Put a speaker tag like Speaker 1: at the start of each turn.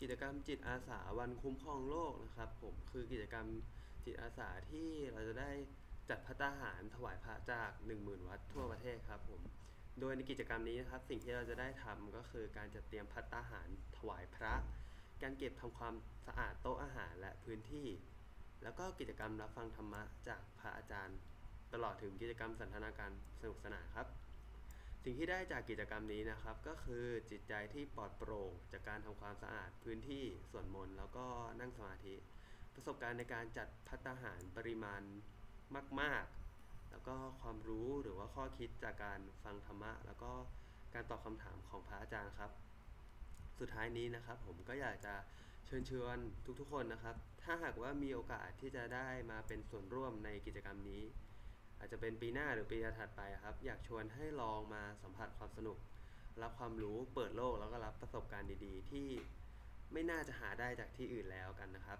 Speaker 1: กิจกรรมจิตอาสาวันคุ้มครองโลกนะครับ ผมคือกิจกรรมจิตอาสาที่เราจะได้จัดพัตาหารถวายพระจาก 10,000 วัดทั่วประเทศครับผมโดยในกิจกรรมนี้นะครับ สิ่งที่เราจะได้ทำก็คือการจัดเตรียมพัตาหารถวายพระ การเก็บทำความสะอาดโต๊ะอาหารและพื้นที่ แล้วก็กิจกรรมรับฟังธรรมะจากพระอาจารย์ ตลอดถึงกิจกรรมสันทนาการสนุกสนานครับ สิ่งที่ได้จากกิจกรรมนี้นะครับ ก็คือจิตใจที่ปลอดโปร่ง จากการทำความสะอาดพื้นที่สวดมนต์แล้วก็นั่งสมาธิ ประสบการณ์ในการจัดพัตตาหารปริมาณมาก ๆ แล้วก็ความรู้หรือว่าข้อคิดจากการฟังธรรมะ แล้วก็การตอบคำถามของพระอาจารย์ครับ สุดท้ายนี้นะครับ ผมก็อยากจะเชิญชวนทุกๆ คนนะครับ ถ้าหากว่ามีโอกาสที่จะได้มาเป็นส่วนร่วมในกิจกรรมนี้ อาจจะเป็นปีหน้าหรือปีถัดไปครับ อยากชวนให้ลองมาสัมผัสความสนุก รับความรู้เปิดโลกแล้วก็รับประสบการณ์ดีๆ ที่ไม่น่าจะหาได้จากที่อื่นแล้วกันนะครับ